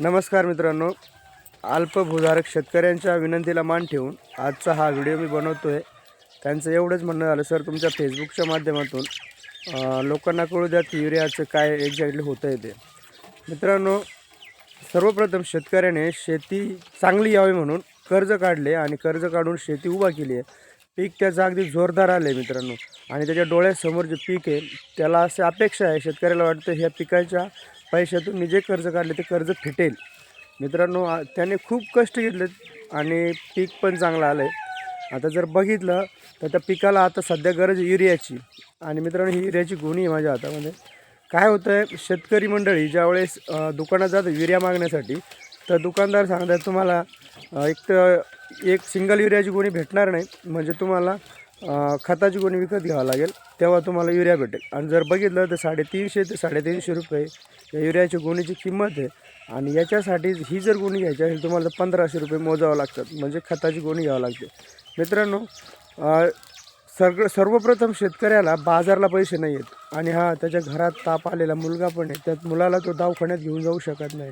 नमस्कार मित्रांनो अल्पभूधारक शेतकऱ्यांच्या विनंतीला मान ठेवून आजचा हा व्हिडिओ मी बनवतो आहे त्यांचं एवढंच म्हणणं झालं सर तुमच्या फेसबुकच्या माध्यमातून लोकांना कळू द्या की युरियाचं काय एक्झॅक्टली होतं आहे ते. मित्रांनो सर्वप्रथम शेतकऱ्याने शेती चांगली यावी म्हणून कर्ज काढले आणि कर्ज काढून शेती उभा केली आहे. पीक त्याचं अगदी जोरदार आलं आहे मित्रांनो. आणि त्याच्या डोळ्यासमोर जे पीक आहे त्याला असे अपेक्षा आहे शेतकऱ्याला वाटतं ह्या पिकाच्या पैशातून मी जे कर्ज काढले ते कर्ज फिटेल. मित्रांनो त्याने खूप कष्ट घेतलेत आणि पीक पण चांगलं आलं आहे आता जर बघितलं तर त्या पिकाला आता सध्या गरज आहे युरियाची. आणि मित्रांनो ही युरियाची गुणी आहे माझ्या हातामध्ये. काय होतं आहे शेतकरी मंडळी ज्यावेळेस दुकानात जातं युरिया मागण्यासाठी तर दुकानदार सांगतात तुम्हाला एक तर एक सिंगल युरियाची गोणी भेटणार नाही. म्हणजे तुम्हाला खताची गोणी विकत घ्यावं लागेल. तेव्हा तुम्हाला युरिया भेटेल. आणि जर बघितलं तर साडेतीनशे ते साडेतीनशे रुपये या युरियाची गोणीची किंमत आहे. आणि याच्यासाठी ही जर गोणी घ्यायची असेल तुम्हाला पंधराशे रुपये मोजावं लागतात. म्हणजे खताची गोणी घ्यावं लागते. मित्रांनो अ, सगळं सर्वप्रथम शेतकऱ्याला बाजारला पैसे नाही आहेत. आणि हा त्याच्या घरात ताप आलेला मुलगा पण आहे. त्यात मुलाला तो दवाखान्यात घेऊन जाऊ शकत नाही.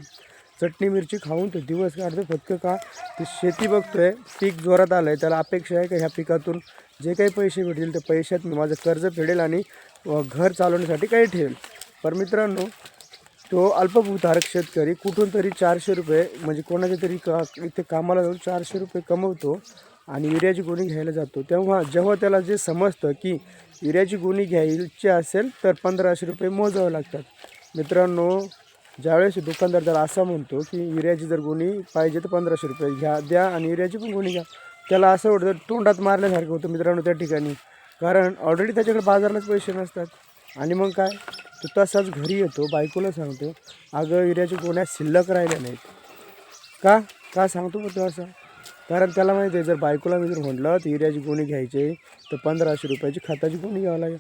चटणी मिरची खाऊन तो दिवस काढतो. फक्त का? ती शेती बघतोय. पीक जोरात आलं आहे त्याला अपेक्षा आहे का ह्या पिकातून जे काही पैसे भेटतील ते पैशात मी माझं कर्ज फेडेल आणि घर चालवण्यासाठी काही ठेवेल. पण मित्रांनो तो अल्पभूधारक शेतकरी कुठून तरी चारशे रुपये म्हणजे कोणाच्या तरी का इथे कामाला जाऊन चारशे रुपये कमवतो आणि युरियाची गोणी घ्यायला जातो. तेव्हा जेव्हा त्याला जे समजतं की युरियाची गोणी घ्यायची असेल तर पंधराशे रुपये मोजावे लागतात. मित्रांनो ज्यावेळेस दुकानदार जर असं म्हणतो की युरियाची जर गुणी पाहिजे तर पंधराशे रुपये घ्या द्या आणि युरियाची पण गुणी घ्या. त्याला असं वाटतं तोंडात मारल्यासारखं होतं मित्रांनो त्या ठिकाणी. कारण ऑलरेडी त्याच्याकडे बाजारलाच पैसे नसतात. आणि मग काय? तो तसाच घरी येतो बायकोला सांगतो अगं युरियाच्या गोण्या शिल्लक राहिल्या नाहीत. का? का सांगतो मग तो असं? कारण त्याला माहिती आहे जर बायकोला मी जर म्हटलं तर युरियाची गोणी घ्यायची तर पंधराशे रुपयाची खताची गोणी घ्यावं लागेल.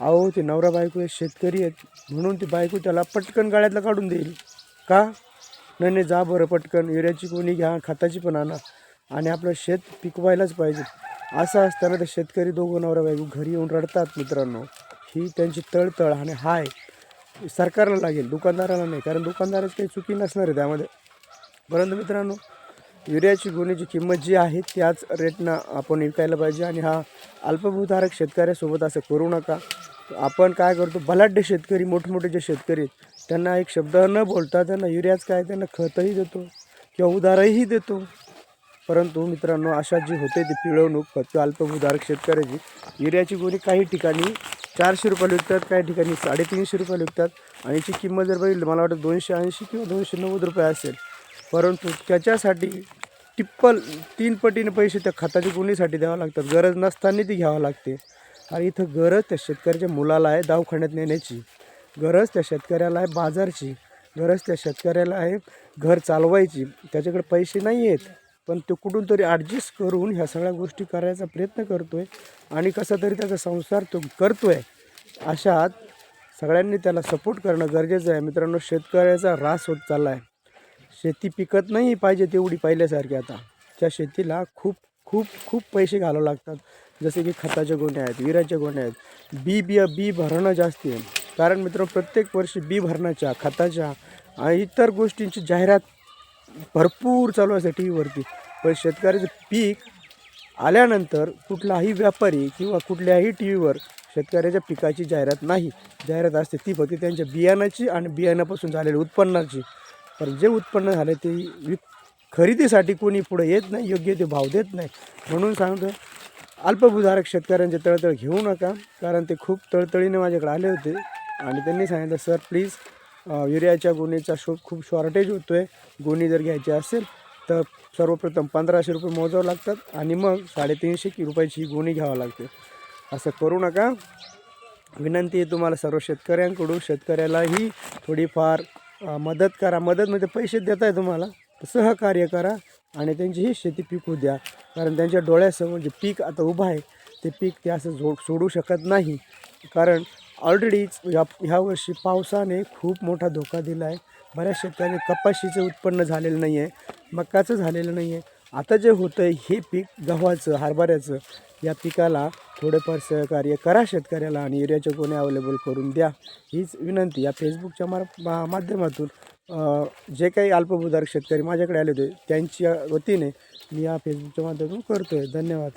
अहो ते नवरा बायको हे शेतकरी आहेत. म्हणून ती बायको त्याला पटकन गाळ्यातला काढून देईल. का? नाही नाही जा बरं पटकन. युरियाची कोणी घ्या खताची पण आणा. आणि आपलं शेत पिकवायलाच पाहिजे. असं असताना ते शेतकरी दोघं नवरा बायको घरी येऊन रडतात मित्रांनो. ही त्यांची तळतळ आणि हाय. सरकारला लागेल दुकानदाराला नाही. कारण दुकानदारच काही चुकी नसणार आहे त्यामध्ये. परंतु मित्रांनो युरियाची गोणीची किंमत जी आहे त्याच रेटनं आपण विकायला पाहिजे. आणि हा अल्पभूधारक शेतकऱ्यासोबत असं करू नका. आपण काय करतो बलाढ्य शेतकरी मोठमोठे जे शेतकरी आहेत त्यांना एक शब्द न बोलता त्यांना युरियाच काय त्यांना खतही देतो किंवा उधारही देतो. परंतु मित्रांनो अशा जी होते ती पिळवणूक फक्त अल्पभूधारक शेतकऱ्याची. युरियाची गोणी काही ठिकाणी चारशे रुपयाला विकतात काही ठिकाणी साडेतीनशे रुपयाला विकतात. आणि याची किंमत जर बघितली मला वाटतं दोनशे ऐंशी किंवा दोनशे नव्वद रुपये असेल. परंतु त्याच्यासाठी टिप्पल तीन पटीने पैसे त्या खताच्या गुणीसाठी द्यावं लागतात. गरज नसताना ती घ्यावं लागते. आणि इथं गरज त्या शेतकऱ्याच्या मुलाला आहे दवाखान्यात नेण्याची. गरज त्या शेतकऱ्याला आहे बाजारची. गरज त्या शेतकऱ्याला आहे घर चालवायची. त्याच्याकडे पैसे नाही आहेत. पण तो कुठून तरी ॲडजस्ट करून ह्या सगळ्या गोष्टी करायचा प्रयत्न करतो आहे आणि कसा तरी त्याचा संसार तो करतो आहे अशात सगळ्यांनी त्याला सपोर्ट करणं गरजेचं आहे. मित्रांनो शेतकऱ्याचा ऱ्हास होत चालला आहे शेती पिकत नाही पाहिजे तेवढी पहिल्यासारखी आता. त्या शेतीला खूप खूप खूप पैसे घालावं लागतात. जसे की खताच्या गोण्या आहेत विराच्या गोण्या आहेत. बी बी बी भरणं जास्ती आहे. कारण मित्र प्रत्येक वर्षी बी भरण्याच्या खताच्या आणि इतर गोष्टींची जाहिरात भरपूर चालू असते टी व्हीवरती. पण शेतकऱ्याचं पीक आल्यानंतर कुठलाही व्यापारी किंवा कुठल्याही टी व्हीवर शेतकऱ्याच्या पिकाची जाहिरात नाही. जाहिरात असते ती फक्त त्यांच्या बियाणाची आणि बियाण्यापासून झालेल्या उत्पन्नाची. पण जे उत्पन्न झाले ते विक खरेदीसाठी कोणी पुढे येत नाही योग्य ते भाव देत नाही. म्हणून सांगतो अल्पभूधारक शेतकऱ्यांचे तळतळ घेऊ नका कारण ते खूप तळतळीने माझ्याकडे आले होते. आणि त्यांनी सांगितलं सर प्लीज युरियाच्या गोणीचा शो खूप शॉर्टेज होतो आहे गोणी जर घ्यायची असेल तर सर्वप्रथम पंधराशे रुपये मोजावं लागतात आणि मग साडेतीनशे की रुपयाची ही गोणी घ्यावं लागते असं करू नका. विनंती आहे तुम्हाला सर्व शेतकऱ्यांकडून. शेतकऱ्यालाही थोडीफार मदत करा. मदत म्हणजे पैसे देत आहे तुम्हाला सहकार्य करा आणि त्यांची ही शेती पिकू द्या. कारण त्यांच्या डोळ्यासमोर जे पीक आता उभं आहे ते पीक ते असं जो सोडू शकत नाही. कारण ऑलरेडीच या ह्या वर्षी पावसाने खूप मोठा धोका दिला आहे बऱ्याच शेतकऱ्यांनी कपाशीचं उत्पन्न झालेलं नाही आहे मकाचं झालेलं नाही आहे आता जे होतं आहे हे पीक गव्हाचं हरभऱ्याचं या पिकाला थोडेफार सहकार्य करा शेतकऱ्याला आणि युरियाच्या गोण्या अवेलेबल करून द्या. हीच विनंती. या फेसबुकच्या मार मा- माध्यमातून जे काही अल्पभूधारक शेतकरी माझ्याकडे आले होते त्यांच्या वतीने मी या फेसबुकच्या माध्यमातून करतो आहे धन्यवाद.